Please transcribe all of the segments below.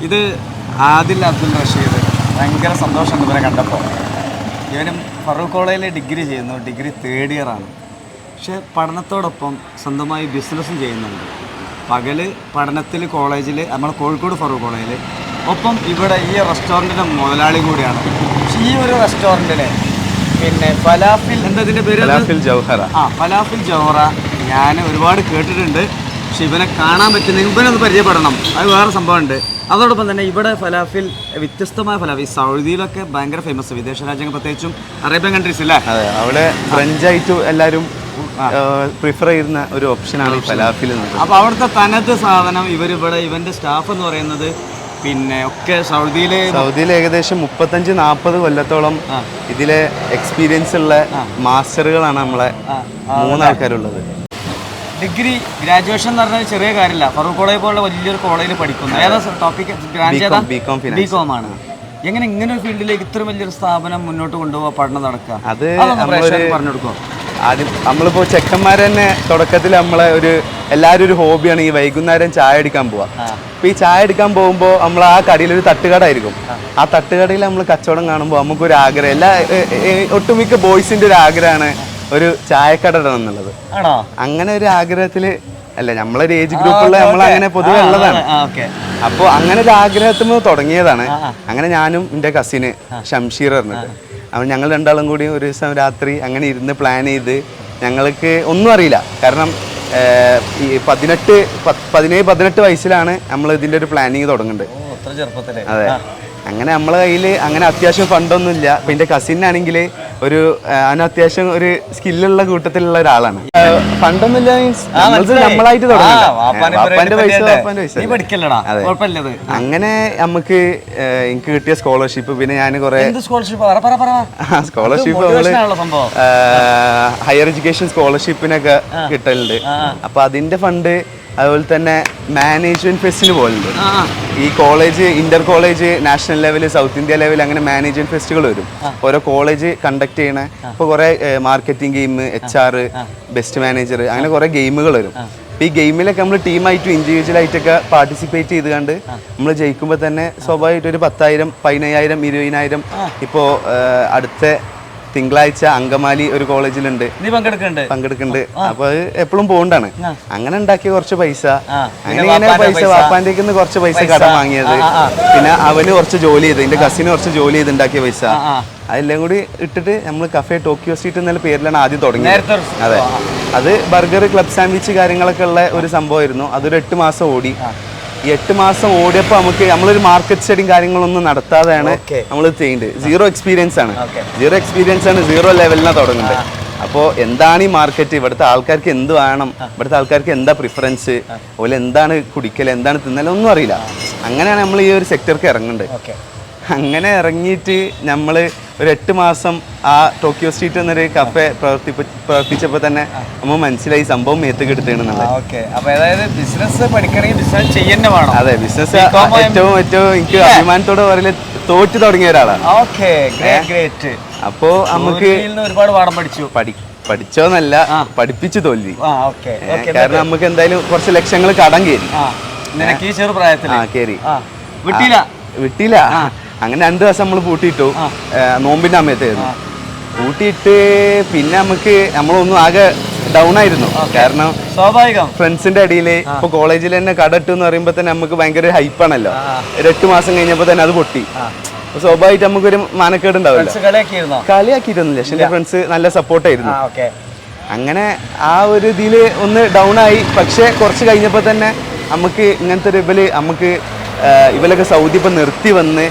ഇത് ആദിൽ അബ്ദുൽ റഷീദ്. ഭയങ്കര സന്തോഷം ഇവരെ കണ്ടപ്പോൾ. ഇവനും ഫറൂഖ് കോളേജിൽ ഡിഗ്രി ചെയ്യുന്നു. ഡിഗ്രി തേർഡ് ഇയർ ആണ്. പക്ഷേ പഠനത്തോടൊപ്പം സ്വന്തമായി ബിസിനസ്സും ചെയ്യുന്നുണ്ട്. പകൽ പഠനത്തിൽ കോളേജിൽ നമ്മൾ കോഴിക്കോട് ഫറൂഖ് കോളേജിൽ ഒപ്പം ഇവിടെ ഈ റെസ്റ്റോറന്റിന്റെ മുതലാളി കൂടിയാണ്. പക്ഷേ ഈ ഒരു റെസ്റ്റോറന്റിൽ പിന്നെ ഫലാഫിൽ എന്താ ഇതിന്റെ പേര്? ഫലാഫിൽ ജൗഹറ. ആ ഫലാഫിൽ ജൗഹറ. ഞാൻ ഒരുപാട് കേട്ടിട്ടുണ്ട്. പക്ഷെ ഇവനെ കാണാൻ പറ്റുന്ന ഇവനൊന്ന് പരിചയപ്പെടണം. അത് വേറെ സംഭവമുണ്ട്. അതോടൊപ്പം തന്നെ ഇവിടെ ഫലാഫിൽ വ്യത്യസ്തമായ ഫലാഫിൽ സൗദിയിലൊക്കെ ഭയങ്കര ഫേമസ് വിദേശ രാജ്യങ്ങൾ പ്രത്യേകിച്ചും അറേബ്യൻ കൺട്രീസ് അല്ലേ അതെ അവിടെ ഫ്രഞ്ച് ആയിട്ട് എല്ലാവരും പ്രിഫർ ചെയ്യുന്ന ഒരു ഓപ്ഷനാണ് ഫലാഫിൽ അപ്പൊ അപ്പോൾ അവിടുത്തെ തനത് സാധനം ഇവർ ഇവിടെ ഇവന്റെ സ്റ്റാഫ് എന്ന് പറയുന്നത് പിന്നെ ഒക്കെ സൗദിയിലെ സൗദിയിൽ ഏകദേശം മുപ്പത്തഞ്ച് നാൽപ്പത് കൊല്ലത്തോളം ഇതിലെ എക്സ്പീരിയൻസ് ഉള്ള മാസ്റ്ററുകളാണ് നമ്മളെ മൂന്നാൾക്കാരുള്ളത്. ഡിഗ്രി ഗ്രാജുവേഷൻ എന്ന് പറഞ്ഞാൽ ചെറിയ കാര്യമില്ല. ഫറൂഖ് കോളേജ് പോലുള്ള വലിയൊരു കോളേജിൽ പഠിക്കുന്നു. ഏതാ ടോപ്പിക് ബ്രാഞ്ച് ഏതാ? ബികോം ബി കോം ആണ്. എങ്ങനെ ഇങ്ങനെ ഒരു ഫീൽഡിലേക്ക് ഇത്ര വലിയൊരു സ്ഥാപനം മുന്നോട്ട് കൊണ്ടുപോകാൻ പഠനം നടക്കുക? അത് പറഞ്ഞു ആദ്യം നമ്മളിപ്പോൾ ചെക്കന്മാർ തന്നെ തുടക്കത്തിൽ നമ്മളെ ഒരു എല്ലാവരും ഒരു ഹോബിയാണ് ഈ വൈകുന്നേരം ചായ അടിക്കാൻ പോവാ. അപ്പോൾ ഈ ചായ അടിക്കാൻ പോകുമ്പോൾ നമ്മൾ ആ കടയിൽ ഒരു തട്ടുകട ആയിരിക്കും ആ തട്ടുകടയിൽ നമ്മൾ കച്ചവടം കാണുമ്പോൾ നമുക്കൊരു ആഗ്രഹം എല്ലാ ഒട്ടുമിക്ക ബോയ്സിന്റെ ഒരു ആഗ്രഹമാണ് ഒരു ചായക്കട ഇടണം എന്നുള്ളത്. ആണോ? അങ്ങനെ ഒരു ആഗ്രഹത്തിൽ അല്ല നമ്മളൊരു ഏജ് ഗ്രൂപ്പുള്ള നമ്മൾ അങ്ങനെ പൊതുവെ ഉള്ളതാണ്. അപ്പൊ അപ്പോൾ അങ്ങനെ ഒരു ആഗ്രഹത്തിൽ നിന്ന് തുടങ്ങിയതാണ്. അങ്ങനെ ഞാനും എന്റെ കസിന് ഷംഷീർ പറഞ്ഞിട്ട്. അവൻ ഞങ്ങൾ രണ്ടാളും കൂടി ഒരു ദിവസം രാത്രി അങ്ങനെ ഇരുന്ന് പ്ലാൻ ചെയ്ത് ഞങ്ങൾക്ക് ഒന്നും അറിയില്ല. കാരണം ഈ പതിനെട്ട് പതിനേഴ് പതിനെട്ട് വയസ്സിലാണ് നമ്മൾ ഇതിന്റെ ഒരു പ്ലാനിങ് തുടങ്ങുന്നത്. അതെ. അങ്ങനെ നമ്മളെ കയ്യിൽ അങ്ങനെ അത്യാവശ്യം ഫണ്ടൊന്നും ഇല്ല അപ്പം എന്റെ കസിനാണെങ്കിൽ ഒരു അനത്യാവശ്യം അത്യാവശ്യം ഒരു സ്കില്ലുള്ള കൂട്ടത്തിലുള്ള ഒരാളാണ്. മീൻസ് നമ്മളായിട്ട്. അങ്ങനെ നമുക്ക് എനിക്ക് കിട്ടിയ സ്കോളർഷിപ്പ് പിന്നെ ഞാൻ കുറെ സ്കോളർഷിപ്പ് ഹയർ എഡ്യൂക്കേഷൻ സ്കോളർഷിപ്പിനൊക്കെ കിട്ടലുണ്ട്. അപ്പൊ അതിന്റെ ഫണ്ട് അതുപോലെ തന്നെ മാനേജ്മെന്റ് ഫെസ്റ്റിന് പോലുണ്ട്. ഈ college inter college national level South India level അങ്ങനെ മാനേജ്മെന്റ് ഫെസ്റ്റുകൾ വരും. ഓരോ കോളേജ് കണ്ടക്ട് ചെയ്യണ ഇപ്പോൾ കുറെ marketing game H R best manager അങ്ങനെ കുറെ ഗെയിമുകൾ വരും. ഈ ഗെയിമിലൊക്കെ നമ്മൾ ടീമായിട്ടും ഇൻഡിവിജ്വൽ ആയിട്ടൊക്കെ പാർട്ടിസിപ്പേറ്റ് ചെയ്ത് കണ്ട് നമ്മൾ ജയിക്കുമ്പോൾ തന്നെ സ്വാഭാവികമായിട്ട് ഒരു പത്തായിരം പതിനയ്യായിരം ഇരുപതിനായിരം ഇപ്പോൾ അടുത്ത തിങ്കളാഴ്ച അങ്കമാലി ഒരു കോളേജിലുണ്ട്. നീ പങ്കെടുക്കുന്നുണ്ട്? പങ്കെടുക്കുന്നുണ്ട്. അപ്പൊ അത് എപ്പോഴും പോകണ്ടാണ് അങ്ങനെ ഉണ്ടാക്കിയ കുറച്ച് പൈസ. അങ്ങനെ ഇങ്ങനെ പൈസ. വാപ്പാന്റെ കുറച്ച് പൈസ കടം വാങ്ങിയത്. പിന്നെ അവന് കുറച്ച് ജോലി ചെയ്ത്. എന്റെ കസിന് കുറച്ച് ജോലി ചെയ്ത് ഉണ്ടാക്കിയ പൈസ. അതെല്ലാം കൂടി ഇട്ടിട്ട് നമ്മൾ കഫേ ടോക്കിയോ സ്ട്രീറ്റ് എന്നുള്ള പേരിലാണ് ആദ്യം തുടങ്ങിയത്. അതെ. അത് ബർഗർ ക്ലബ് സാൻഡ്വിച്ച് കാര്യങ്ങളൊക്കെ ഉള്ള ഒരു സംഭവമായിരുന്നു. അതൊരു എട്ട് മാസം ഓടി. എട്ട് മാസം ഓടിയപ്പോൾ നമുക്ക് നമ്മളൊരു മാർക്കറ്റ് സ്റ്റഡിയും കാര്യങ്ങളൊന്നും നടത്താതെയാണ് നമ്മൾ ചെയ്യുന്നത് സീറോ എക്സ്പീരിയൻസ് ആണ്. സീറോ എക്സ്പീരിയൻസ് ആണ് സീറോ ലെവലിനാണ് തുടങ്ങുന്നത്. അപ്പോൾ എന്താണ് ഈ മാർക്കറ്റ് ഇവിടുത്തെ ആൾക്കാർക്ക് എന്ത് വേണം? ഇവിടുത്തെ ആൾക്കാർക്ക് എന്താ പ്രിഫറൻസ് അതുപോലെ എന്താണ് കുടിക്കൽ എന്താണ് തിന്നൽ ഒന്നും അറിയില്ല. അങ്ങനെയാണ് നമ്മൾ ഈ ഒരു സെക്ടർക്ക് ഇറങ്ങുന്നത്. അങ്ങനെ ഇറങ്ങിയിട്ട് നമ്മൾ ഒരു എട്ട് മാസം ആ ടോക്കിയോ സ്ട്രീറ്റ് എന്നൊരു കഫെ പ്രവർത്തിപ്പ പ്രവർത്തിച്ചപ്പോൾ തന്നെ നമ്മൾ മനസ്സിലായി സംഭവം മേത്തേക്ക് എടുത്തിട്ടുണ്ടെന്നുള്ളത് അപ്പൊ ബിസിനസ് പഠിക്കണമെങ്കിൽ ബിസിനസ് ചെയ്യന്നെ വേണം. അതെ ബിസിനസ് ഏറ്റവും ഏറ്റവും എനിക്ക് അഭിമാനത്തോടെ പറയൽ തോറ്റ് തുടങ്ങിയ ഒരാളാണ്. അപ്പോ ഗ്രേറ്റ് അപ്പോൾ നമുക്ക് ഒരുപാട് പാഠം പഠിച്ചു. പഠി പഠിച്ചോന്നല്ല പഠിപ്പിച്ചു തോൽവി. കാരണം നമുക്ക് എന്തായാലും കുറച്ച് ലക്ഷങ്ങൾ കടം കയറി. നിനക്ക് ഈ ചെറു പ്രായത്തിൽ ആ കയറി. ആ വിട്ടില്ല. വിട്ടില്ല. അങ്ങനെ രണ്ട് ദിവസം നമ്മൾ പൂട്ടിയിട്ടു. നോമ്പിന്റെ സമയത്തായിരുന്നു. പൂട്ടിയിട്ട് പിന്നെ നമുക്ക് നമ്മളൊന്നും ആകെ ഡൗൺ ആയിരുന്നു. കാരണം സ്വാഭാവികം. ഫ്രണ്ട്സിന്റെ ഇടയിൽ ഇപ്പൊ കോളേജിൽ തന്നെ കട ഇട്ടു എന്ന് പറയുമ്പോൾ തന്നെ നമുക്ക് ഭയങ്കര ഹൈപ്പാണല്ലോ ഒരു എട്ട് മാസം കഴിഞ്ഞപ്പോൾ തന്നെ അത് പൊട്ടി. സ്വാഭാവികമായിട്ട് നമുക്കൊരു മാനക്കേട് ഉണ്ടാവില്ല. കളിയാക്കിയിരുന്നില്ല പക്ഷെ ഫ്രണ്ട്സ് നല്ല സപ്പോർട്ടായിരുന്നു അങ്ങനെ ആ ഒരു ഇതിൽ ഒന്ന് ഡൗൺ ആയി. പക്ഷെ കുറച്ച് കഴിഞ്ഞപ്പോൾ തന്നെ നമുക്ക് ഇങ്ങനത്തെ ഒരു ഇവൽ നമുക്ക് ആ, ഇവലൊക്കെ സൗദി ഇപ്പൊ നിർത്തി വന്ന്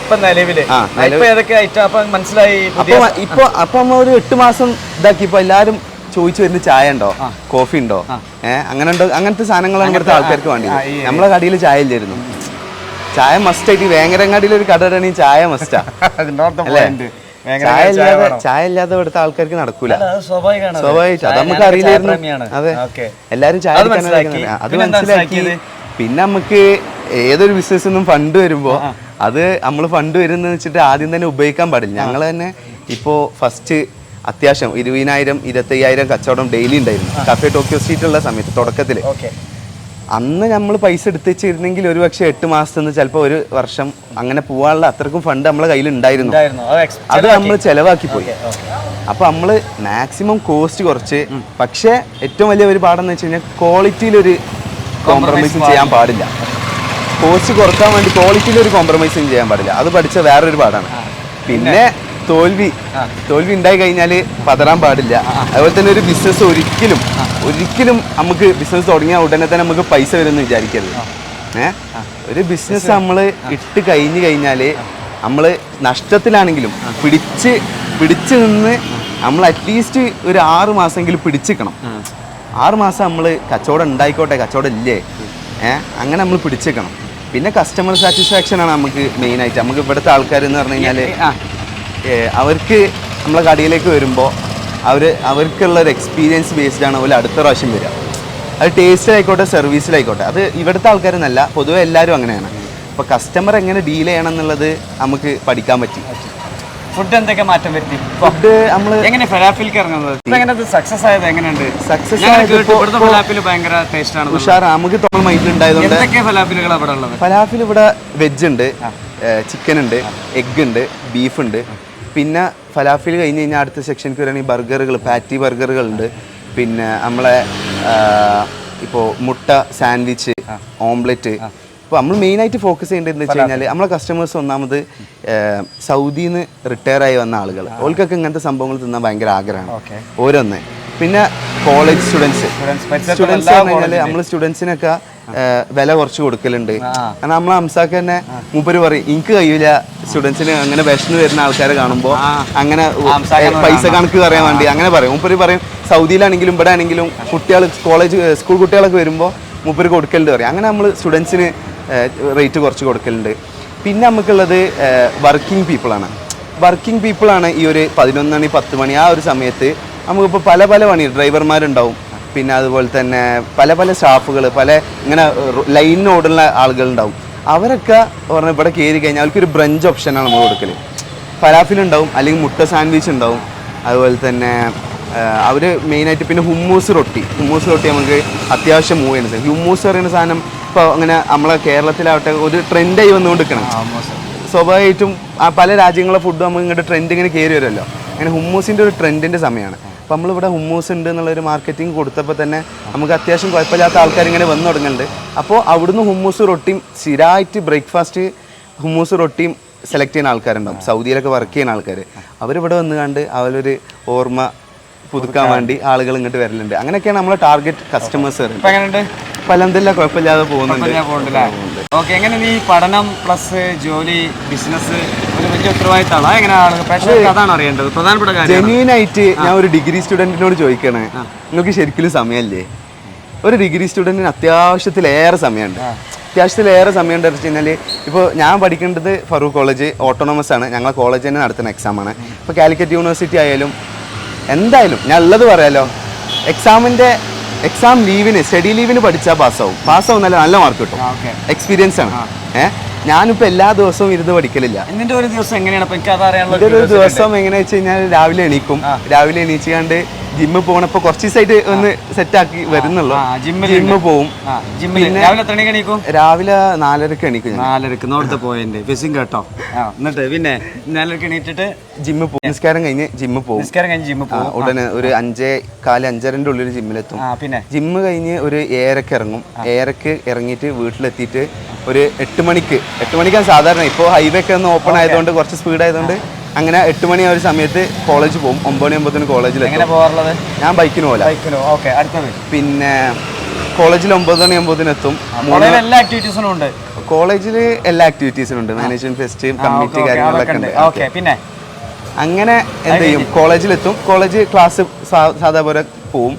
മനസ്സിലായി ഇപ്പൊ അപ്പൊ നമ്മ ഒരു എട്ട് മാസം ഇതാക്കി. ഇപ്പൊ എല്ലാരും ചോദിച്ചു വരുന്ന ചായ ഉണ്ടോ? കോഫി ഉണ്ടോ? ഏഹ് അങ്ങനെ ഉണ്ടോ? അങ്ങനത്തെ സാധനങ്ങളാണ് ഇവിടുത്തെ ആൾക്കാർക്ക് വേണ്ടി നമ്മളെ കടയിൽ ചായ ഇല്ലായിരുന്നു. ചായ മസ്റ്റ് ആയിട്ട് വേങ്ങരങ്ങാടിയിൽ ഒരു കട ഇടണമെങ്കിൽ ചായ മസ്റ്റാ അല്ലേ? ചായ ഇല്ലാതെ ചായ ഇല്ലാതെ ഇവിടുത്തെ ആൾക്കാർക്ക് നടക്കൂല. സ്വാഭാവികമായിട്ട്. അത് നമുക്ക് അറിയില്ലായിരുന്നു. അതെ. എല്ലാരും ചായ അത് മനസ്സിലാക്കി. പിന്നെ നമുക്ക് ഏതൊരു ബിസിനസ് നിന്നും ഫണ്ട് വരുമ്പോൾ അത് നമ്മൾ ഫണ്ട് വരുന്ന വെച്ചിട്ട് ആദ്യം തന്നെ ഉപയോഗിക്കാൻ പാടില്ല. ഞങ്ങൾ തന്നെ ഇപ്പോ ഫസ്റ്റ് അത്യാവശ്യം ഇരുപതിനായിരം ഇരുപത്തയ്യായിരം കച്ചവടം ഡെയിലി ഉണ്ടായിരുന്നു. കഫേ ടോക്കിയോ സ്ട്രീറ്റ് ഉള്ള സമയത്ത് തുടക്കത്തിൽ അന്ന് നമ്മൾ പൈസ എടുത്ത് വെച്ചിരുന്നെങ്കിൽ ഒരു പക്ഷേ എട്ട് മാസത്തിന് ചിലപ്പോൾ ഒരു വർഷം അങ്ങനെ പോകാനുള്ള അത്രക്കും ഫണ്ട് നമ്മളെ കയ്യിൽ ഉണ്ടായിരുന്നു. അത് നമ്മൾ ചിലവാക്കി. പോയി. അപ്പൊ നമ്മൾ മാക്സിമം കോസ്റ്റ് കുറച്ച്. പക്ഷേ ഏറ്റവും വലിയ ഒരു പാഠം എന്ന് വെച്ച് കഴിഞ്ഞാൽ ക്വാളിറ്റിയിൽ ഒരു കോംപ്രമൈസ് ചെയ്യാൻ പാടില്ല. കോസ്റ്റ് കുറയ്ക്കാൻ വേണ്ടി ക്വാളിറ്റിയിൽ ഒരു കോംപ്രമൈസും ചെയ്യാൻ പാടില്ല. അത് പഠിച്ച വേറൊരു പാടാണ് പിന്നെ തോൽവി. തോൽവി ഉണ്ടായി കഴിഞ്ഞാൽ പതറാൻ പാടില്ല. അതുപോലെ തന്നെ ഒരു ബിസിനസ് ഒരിക്കലും ഒരിക്കലും നമുക്ക് ബിസിനസ് തുടങ്ങിയ ഉടനെ തന്നെ നമുക്ക് പൈസ വരുമെന്ന് വിചാരിക്കരുത്. ഏ? ഒരു ബിസിനസ് നമ്മൾ ഇട്ട് കഴിഞ്ഞ് കഴിഞ്ഞാൽ നമ്മൾ നഷ്ടത്തിലാണെങ്കിലും പിടിച്ച് പിടിച്ച് നിന്ന് നമ്മൾ അറ്റ്ലീസ്റ്റ് ഒരു ആറ് മാസമെങ്കിലും പിടിച്ചിക്കണം. ആറ് മാസം നമ്മൾ കച്ചവടം ഉണ്ടായിക്കോട്ടെ കച്ചവടം ഇല്ലേ? ഏഹ് അങ്ങനെ നമ്മൾ പിടിച്ചേക്കണം. പിന്നെ കസ്റ്റമർ സാറ്റിസ്ഫാക്ഷൻ ആണ് നമുക്ക് മെയിൻ ആയിട്ട്. നമുക്ക് ഇവിടുത്തെ ആൾക്കാർ എന്ന് പറഞ്ഞു കഴിഞ്ഞാൽ അവർക്ക് നമ്മളെ കടയിലേക്ക് വരുമ്പോൾ അവർ അവർക്കുള്ള ഒരു എക്സ്പീരിയൻസ് ബേസ്ഡ് ആണ് പോലെ അടുത്ത പ്രാവശ്യം വരിക. അത് ടേസ്റ്റിലായിക്കോട്ടെ സർവീസിലായിക്കോട്ടെ അത് ഇവിടുത്തെ ആൾക്കാരെന്നല്ല പൊതുവെ എല്ലാവരും അങ്ങനെയാണ്. അപ്പോൾ കസ്റ്റമർ എങ്ങനെ ഡീൽ ചെയ്യണം എന്നുള്ളത് നമുക്ക് പഠിക്കാൻ പറ്റി. ഫുഡ് എന്തൊക്കെ മാറ്റം വരുത്തി? ഫുഡ് നമ്മൾ എങ്ങനെ ഫലാഫിലേക്ക് ഇറങ്ങുന്നത്? എങ്ങനെ സക്സസ് ആയത് എങ്ങനെയുണ്ട്? സക്സസ് ഇവിടുത്തെ ഫലാഫിൽ ഭയങ്കര ടേസ്റ്റ് ആണ് ഉഷാർ നമുക്ക് തോന്നുന്ന മൈൻഡിൽ ഉണ്ടായതുകൊണ്ട് എന്തൊക്കെ ഫലാഫിലുകൾ അവിടെ ഉള്ളത്? ഫലാഫിൽ ഇവിടെ വെജ് ഉണ്ട് ചിക്കൻ ഉണ്ട് എഗ് ഉണ്ട് ബീഫ് ഉണ്ട്. പിന്നെ ഫലാഫിൽ കഴിഞ്ഞ് കഴിഞ്ഞാൽ അടുത്ത സെക്ഷനിക്ക് വരികയാണെങ്കിൽ ബർഗറുകൾ പാറ്റി ബർഗറുകൾ ഉണ്ട്. പിന്നെ നമ്മളെ ഇപ്പോൾ മുട്ട സാൻഡ്വിച്ച് ഓംലെറ്റ് ഇപ്പോൾ നമ്മൾ മെയിനായിട്ട് ഫോക്കസ് ചെയ്യേണ്ടത് എന്താ വെച്ച് കഴിഞ്ഞാൽ നമ്മളെ കസ്റ്റമേഴ്സ് ഒന്നാമത് സൗദിയിൽ നിന്ന് റിട്ടയർ ആയി വന്ന ആളുകൾ ഓൾക്കൊക്കെ ഇങ്ങനത്തെ സംഭവങ്ങൾ തിന്നാൻ ഭയങ്കര ആഗ്രഹമാണ്. ഓരോന്ന്. പിന്നെ കോളേജ് സ്റ്റുഡൻസ് സ്റ്റുഡൻസ് പറഞ്ഞാൽ നമ്മൾ സ്റ്റുഡൻസിനൊക്കെ വില കുറച്ച് കൊടുക്കലുണ്ട്. കാരണം നമ്മളെ ഹംസാക്ക് തന്നെ മൂപ്പര് പറയും എനിക്ക് കഴിയില്ല സ്റ്റുഡൻസിന് അങ്ങനെ വിഷന് വരുന്ന ആൾക്കാരെ കാണുമ്പോൾ അങ്ങനെ പൈസ കണക്ക് പറയാൻ വേണ്ടി അങ്ങനെ പറയും. മൂപ്പര് പറയും സൗദിയിലാണെങ്കിലും ഇവിടെ ആണെങ്കിലും കുട്ടികൾ കോളേജ് സ്കൂൾ കുട്ടികളൊക്കെ വരുമ്പോൾ മൂപ്പര് കൊടുക്കലുണ്ട് പറയും. അങ്ങനെ നമ്മൾ സ്റ്റുഡൻസിന് റേറ്റ് കുറച്ച് കൊടുക്കലുണ്ട്. പിന്നെ നമുക്കുള്ളത് വർക്കിംഗ് പീപ്പിളാണ് വർക്കിംഗ് പീപ്പിളാണ് ഈ ഒരു പതിനൊന്ന് മണി പത്ത് മണി ആ ഒരു സമയത്ത് നമുക്കിപ്പോൾ പല പല പണി ഡ്രൈവർമാരുണ്ടാവും പിന്നെ അതുപോലെ തന്നെ പല പല സ്റ്റാഫുകൾ പല ഇങ്ങനെ ലൈനിന് ഓടുന്ന ആളുകളുണ്ടാവും. അവരൊക്കെ പറഞ്ഞാൽ ഇവിടെ കയറി കഴിഞ്ഞാൽ അവർക്കൊരു ബ്രഞ്ച് ഓപ്ഷനാണ് നമ്മൾ കൊടുക്കൽ ഫലാഫിൽ അല്ലെങ്കിൽ മുട്ട സാൻഡ്വിച്ച് ഉണ്ടാവും. അതുപോലെ തന്നെ അവർ മെയിനായിട്ട് പിന്നെ ഹുമ്മൂസ് റൊട്ടി ഹുമ്മൂസ് റൊട്ടി നമുക്ക് അത്യാവശ്യം മൂവ് ചെയ്യുന്നത് ഹുമ്മൂസ് പറയുന്ന സാധനം ഇപ്പോൾ അങ്ങനെ നമ്മളെ കേരളത്തിലാവട്ടെ ഒരു ട്രെൻഡായി വന്നുകൊണ്ടിരിക്കണം. സ്വാഭാവികമായിട്ടും ആ പല രാജ്യങ്ങളെ ഫുഡ് നമുക്ക് ഇങ്ങോട്ട് ട്രെൻഡ് ഇങ്ങനെ കയറി വരുമല്ലോ. അങ്ങനെ ഹുമ്മൂസിന്റെ ഒരു ട്രെൻഡിന്റെ സമയമാണ് അപ്പോൾ നമ്മളിവിടെ ഹുമ്മൂസ് ഉണ്ട് എന്നുള്ളൊരു മാർക്കറ്റിംഗ് കൊടുത്തപ്പോൾ തന്നെ നമുക്ക് അത്യാവശ്യം കുഴപ്പമില്ലാത്ത ആൾക്കാർ ഇങ്ങനെ വന്നു തുടങ്ങുന്നുണ്ട് അപ്പോൾ അവിടുന്ന് ഹുമ്മൂസ് റൊട്ടിയും സ്ഥിരമായിട്ട് ബ്രേക്ക്ഫാസ്റ്റ് ഹുമ്മൂസ് റൊട്ടിയും സെലക്ട് ചെയ്യുന്ന ആൾക്കാരുണ്ടാവും. സൗദിയിലൊക്കെ വർക്ക് ചെയ്യുന്ന ആൾക്കാർ അവരിവിടെ വന്ന് കണ്ട് അവരൊരു ഓർമ്മ പുതുക്കാൻ വേണ്ടി ആളുകൾ ഇങ്ങോട്ട് വരലുണ്ട്. അങ്ങനെയൊക്കെയാണ് നമ്മളെ ടാർഗറ്റ് കസ്റ്റമേഴ്സ് വരുന്നത്. എങ്ങനെയുണ്ട്? പലന്തെല്ലാം കുഴപ്പമില്ലാതെ പോകുന്നുണ്ട്. ഓക്കെ എങ്ങനെ നീ പഠനം പ്ലസ് ജോലി ബിസിനസ് ഒരു വലിയ ഉത്തരവാദിത്തമാണ്? അതാണ് അറിയേണ്ടത്? പ്രധാനപ്പെട്ട കാര്യം ജെന്യൂൻ ആയിട്ട് ഞാൻ ഒരു ഡിഗ്രി സ്റ്റുഡന്റിനോട് ചോദിക്കണേ. നിങ്ങൾക്ക് ശരിക്കും സമയമല്ലേ? ഒരു ഡിഗ്രി സ്റ്റുഡന്റിന് അത്യാവശ്യത്തിലേറെ സമയമുണ്ട്. അത്യാവശ്യത്തിലേറെ സമയം ഉണ്ട് വെച്ച് കഴിഞ്ഞാൽ ഇപ്പോൾ ഞാൻ പഠിക്കേണ്ടത് ഫറൂഖ് കോളേജ് ഓട്ടോണമസ് ആണ്. ഞങ്ങളെ കോളേജ് തന്നെ നടത്തുന്ന എക്സാമാണ് ഇപ്പോൾ കാലിക്കറ്റ് യൂണിവേഴ്സിറ്റി ആയാലും എന്തായാലും ഞാൻ ഉള്ളത് പറയാലോ. എക്സാമിന്റെ എക്സാം ലീവിന് സ്റ്റഡി ലീവിന് പഠിച്ചാൽ പാസ്സാവും. പാസ്സാവും നല്ല നല്ല മാർക്ക് കിട്ടും. എക്സ്പീരിയൻസ് ആണ്. ഏഹ് ഞാനിപ്പോൾ എല്ലാ ദിവസവും ഇരുന്ന് പഠിക്കലില്ല. എന്നിന്റെ ഒരു ദിവസം എങ്ങനെയാണ്? എന്റെ ഒരു ദിവസം എങ്ങനെയാണെന്ന് വെച്ച് കഴിഞ്ഞാൽ രാവിലെ എണീക്കും. രാവിലെ എണീച്ച് ജിമ്മിൽ ഇപ്പൊ കുറച്ച് ദിവസമായിട്ട് ഒന്ന് സെറ്റ് ആക്കി വരുന്നുള്ളു. ജിമ്മിൽ ജിമ്മിൽ രാവിലെ എത്ര മണിക്ക് എണീക്കും? രാവിലെ നാലരക്ക് എണീക്കും നാലരക്ക്. നോടത്തെ പോയിന്റ് ഫിസിങ് കേട്ടോ. എന്നിട്ട് പിന്നെ നാലരക്ക് എണീറ്റിട്ട് ജിമ്മിൽ പോകും നിസ്കാരം കഴിഞ്ഞ് ജിമ്മിൽ പോകും നിസ്കാരം കഴിഞ്ഞ് ജിമ്മിൽ പോകും ഉടനെ ഒരു അഞ്ചേ കാൽ അഞ്ചരന്റെ ഉള്ളിൽ ജിമ്മിലെത്തും പിന്നെ? ജിമ്മ് കഴിഞ്ഞ് ഒരു ഏഴരക്ക് ഇറങ്ങും. ഏഴരക്ക് ഇറങ്ങിയിട്ട് വീട്ടിലെത്തിയിട്ട് ഒരു എട്ട് മണിക്ക്. എട്ട് മണിക്കാണ് സാധാരണ. ഇപ്പോൾ ഹൈവേ ഒക്കെ ഒന്ന് ഓപ്പൺ ആയതുകൊണ്ട് കുറച്ച് സ്പീഡ് ആയതുകൊണ്ട് അങ്ങനെ എട്ട് മണി ആ ഒരു സമയത്ത് കോളേജ് പോകും. ഒമ്പത് മണി ആകുമ്പോഴത്തേന് എങ്ങനെ പോകാറുള്ളത്? ഞാൻ ബൈക്കിന് പോലെ ഓക്കെ അടുത്തത് പിന്നെ കോളേജിൽ ഒമ്പത് മണി ആകുമ്പോഴത്തേന് എത്തും. കോളേജിൽ എല്ലാ ആക്ടിവിറ്റീസിനും ഉണ്ട്. കോളേജിൽ എല്ലാ ആക്ടിവിറ്റീസും ഉണ്ട്. മാനേജ്മെന്റ് ഫെസ്റ്റ് കമ്മിറ്റി കാര്യങ്ങളൊക്കെ ഉണ്ട്. ഓക്കെ പിന്നെ? അങ്ങനെ എന്ത് ചെയ്യും? കോളേജിലെത്തും കോളേജ് ക്ലാസ് സാധാ പോലെ പോവും.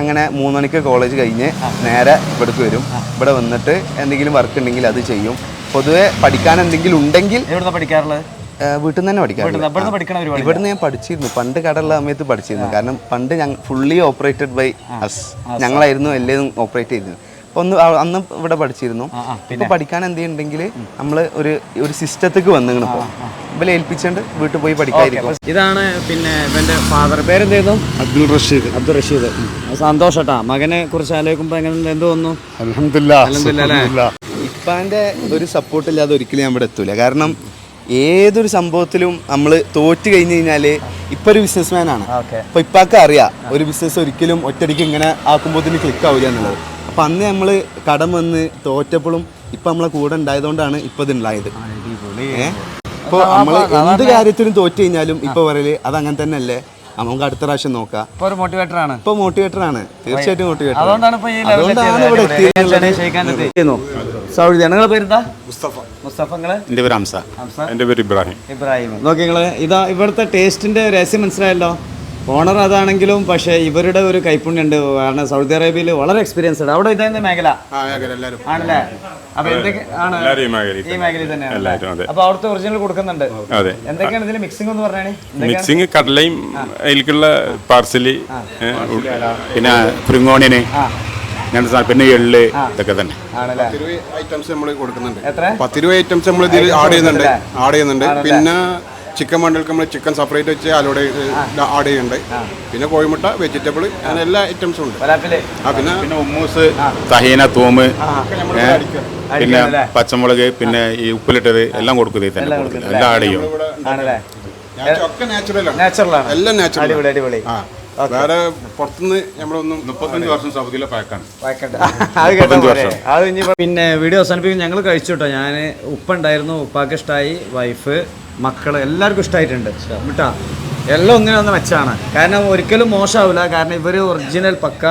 അങ്ങനെ മൂന്ന് മണിക്ക് കോളേജ് കഴിഞ്ഞ് നേരെ ഇവിടേക്ക് വരും. ഇവിടെ വന്നിട്ട് എന്തെങ്കിലും വർക്ക് ഉണ്ടെങ്കിൽ അത് ചെയ്യും. പൊതുവെ പഠിക്കാൻ എന്തെങ്കിലും ഉണ്ടെങ്കിൽ എവിടെ പഠിക്കാറുള്ളത്? വീട്ടിൽ നിന്ന് തന്നെ പഠിക്കാറുണ്ട് ഇവിടുന്ന് ഞാൻ പഠിച്ചിരുന്നു. പണ്ട് കടയുള്ള സമയത്ത് പഠിച്ചിരുന്നു. കാരണം പണ്ട് ഞങ്ങൾ ഫുള്ളി ഓപ്പറേറ്റഡ് ബൈ അസ് ഞങ്ങളായിരുന്നു എല്ലാം ഓപ്പറേറ്റ് ചെയ്തിരുന്നത്. ഒന്ന് അന്ന് ഇവിടെ പഠിച്ചിരുന്നു. ഇപ്പൊ പഠിക്കാൻ എന്തെയുണ്ടെങ്കിൽ നമ്മൾ ഒരു ഒരു സിസ്റ്റത്തേക്ക് വന്നിങ്ങനെ ഇപ്പോൾ ഇവരെ ഏൽപ്പിച്ചുകൊണ്ട് വീട്ടിൽ പോയി പഠിക്കാതിരിക്കും ഇതാണ് പിന്നെ ഇവന്റെ ഫാദർ പേരെന്തായിരുന്നു? അബ്ദുൾ റഷീദ്. അബ്ദുൾ റഷീദ്. സന്തോഷട്ടാ. മകനെ കുറിച്ച് ആലോചിക്കുമ്പോ എങ്ങനെ എന്ത് തോന്നുന്നു? അൽഹംദുലില്ലാ. അൽഹംദുലില്ലാ. ഇപ്പാന്റെ ഒരു സപ്പോർട്ട് ഇല്ലാതെ ഒരിക്കലും ഞാൻ ഇവിടെ എത്തൂല. കാരണം ഏതൊരു സംഭവത്തിലും നമ്മൾ തോറ്റ് കഴിഞ്ഞ് കഴിഞ്ഞാൽ ഇപ്പൊ ഒരു ബിസിനസ് ആണ്. അപ്പൊ ഇപ്പൊക്കെ അറിയാം ഒരു ബിസിനസ് ഒരിക്കലും ഒറ്റയടിക്ക് ഇങ്ങനെ ആക്കുമ്പോഴത്തേന് ക്ലിക്ക് ആവില്ല എന്നുള്ളത്. അപ്പൊ അന്ന് നമ്മൾ കടം വന്ന് തോറ്റപ്പോഴും ഇപ്പൊ നമ്മളെ കൂടെ ഉണ്ടായതുകൊണ്ടാണ് ഇപ്പൊ ഇതുണ്ടായത് അപ്പൊ ഇപ്പൊ നമ്മൾ എന്ത് കാര്യത്തിലും തോറ്റ് കഴിഞ്ഞാലും ഇപ്പൊ പറയൽ അത് അങ്ങനെ തന്നെ അല്ലേ നമുക്ക് അടുത്ത പ്രാവശ്യം നോക്കാം. ഇപ്പൊ ഒരു മോട്ടിവേറ്റർ ആണ്. ഇപ്പൊ മോട്ടിവേറ്റർ ആണ്. തീർച്ചയായിട്ടും മോട്ടിവേറ്റർ അതുകൊണ്ടാണ് ഇവിടെ എത്തിയിട്ടുള്ളത് സൗദി നിങ്ങളെ പേരെന്താ? മുസ്തഫ. മുസ്തഫ നിങ്ങൾ? എന്റെ പേര് ഹംസ. ഹംസ. എന്റെ പേര് ഇബ്രാഹിം. ഇബ്രാഹിം. നോക്കി നിങ്ങൾ ഇതാ ഇവിടുത്തെ ടേസ്റ്റിന്റെ രഹസ്യം മനസ്സിലായല്ലോ. ഓണർ അതാണെങ്കിലും പക്ഷേ ഇവരുടെ ഒരു കൈപ്പുണ്യുണ്ട്. കാരണം സൗദി അറേബ്യയിൽ വളരെ എക്സ്പീരിയൻസ് ഉണ്ട് അവിടെ ഇതായിരുന്നു മേഖല? എല്ലാവരും. ആണല്ലേ? അപ്പൊ എന്തൊക്കെ ആണ്? എല്ലാവരും ഈ മേഖലയിൽ തന്നെയാണ് എല്ലാവരും അതെ. അപ്പൊ അവിടുത്തെ ഒറിജിനൽ കൊടുക്കുന്നുണ്ട്. അതെ. എന്തൊക്കെയാണ് ഇതിൽ മിക്സിംഗ് എന്ന് പറഞ്ഞാണ് മിക്സിംഗ് കടലയും അതിലേക്കുള്ള പാർസലി പിന്നെ ഫ്രിങ്ങോണിന് സാധനം പിന്നെ എള്ള് ഇതൊക്കെ തന്നെ. ഐറ്റംസ് നമ്മൾ കൊടുക്കുന്നുണ്ട്. എത്ര? പത്തിരുപത് ഐറ്റംസ് നമ്മൾ ഇതിൽ ആഡ് ചെയ്യുന്നുണ്ട്. ആഡ് ചെയ്യുന്നുണ്ട്. പിന്നെ ചിക്കൻ മണ്ടൽക്ക് നമ്മൾ ചിക്കൻ സെപ്പറേറ്റ് വെച്ച് അലോഡ് ആഡ് ചെയ്യുന്നുണ്ട്. പിന്നെ കോഴിമുട്ട വെജിറ്റബിൾ അങ്ങനെ എല്ലാ ഐറ്റംസും ഉണ്ട്. ആ പിന്നെ പിന്നെ ഉമ്മൂസ് തഹീന തൂമ് പിന്നെ പച്ചമുളക് പിന്നെ ഈ ഉപ്പിലിട്ടത് എല്ലാം കൊടുക്കും ഇതിൽ തന്നെ എല്ലാം ആഡ് ചെയ്യും. എല്ലാം നാച്ചുറൽ അടിപൊളി അടിപൊളി. ആ. വേറെ പുറത്തുനിന്ന് നമ്മളൊന്നും മുപ്പത്തഞ്ച് വർഷം സൗദിയിലെ പാക്കാണ്. അത് കേട്ടാ പോരെ. അത് ഇനി പിന്നെ വീഡിയോ അവസാനിപ്പിക്കും ഞങ്ങൾ കഴിച്ചു കേട്ടോ. ഞാൻ ഉപ്പ ഉണ്ടായിരുന്നു ഉപ്പാക്ക് ഇഷ്ടമായി വൈഫ് മക്കൾ എല്ലാവർക്കും ഇഷ്ടമായിട്ടുണ്ട് കേട്ടാ. എല്ലാം ഒന്നിനെ ഒന്ന് മെച്ചാണ്. കാരണം ഒരിക്കലും മോശമാവില്ല. കാരണം ഇവർ ഒറിജിനൽ പക്ക.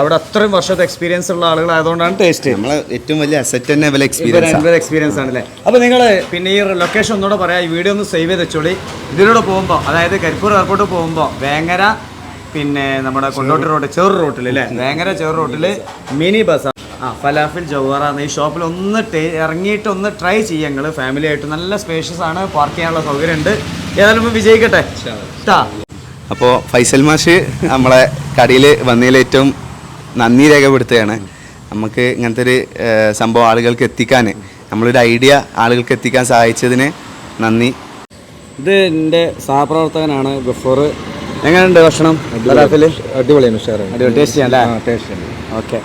അവിടെ അത്രയും വർഷത്തെ എക്സ്പീരിയൻസ് ഉള്ള ആളുകളായതുകൊണ്ടാണ് ടേസ്റ്റ് നമ്മളെ ഏറ്റവും വലിയ അസറ്റ് തന്നെ ഇവർ എക്സ്പീരിയൻസ് ആണ് അല്ലേ ആണല്ലേ? അപ്പോൾ നിങ്ങൾ പിന്നെ ഈ ലൊക്കേഷൻ ഒന്നുകൂടെ പറയാം. ഈ വീഡിയോ ഒന്ന് സേവ് ചെയ്ത് വെച്ചോളി. ഇതിലൂടെ പോകുമ്പോൾ അതായത് കരിപ്പൂർ എയർപോർട്ട് പോകുമ്പോൾ വേങ്ങര പിന്നെ നമ്മുടെ കൊണ്ടോട്ടി റോഡ് ചെറു റോട്ടിൽ അല്ലേ വേങ്ങര ചെറു റോട്ടിൽ മിനി ബസ് ആ ഫലാഫിൽ ജൗഹറ എന്ന ഈ ഷോപ്പിൽ ഒന്ന് ഇറങ്ങിയിട്ട് ഒന്ന് ട്രൈ ചെയ്യാം ഞങ്ങൾ ഫാമിലി ആയിട്ട് നല്ല സ്പേഷ്യസ് ആണ്. പാർക്ക് ചെയ്യാനുള്ള സൗകര്യം ഉണ്ട് ഏതായാലും വിജയിക്കട്ടെ. അപ്പോൾ ഫൈസൽ മാഷ് നമ്മളെ കടയിൽ വന്നതിൽ ഏറ്റവും നന്ദി രേഖപ്പെടുത്തുകയാണ്. നമുക്ക് ഇങ്ങനത്തെ ഒരു സംഭവം ആളുകൾക്ക് എത്തിക്കാൻ നമ്മളൊരു ഐഡിയ ആളുകൾക്ക് എത്തിക്കാൻ സഹായിച്ചതിന് നന്ദി. ഇത് എന്റെ സഹപ്രവർത്തകനാണ് ഗഫൂർ. എങ്ങനെയുണ്ട് ഭക്ഷണം? അടിപൊളിയാണ് ഉഷാറാണ്. അടിപൊളി. ടേസ്റ്റ് ചെയ്യാം അല്ലേ? ഓക്കെ.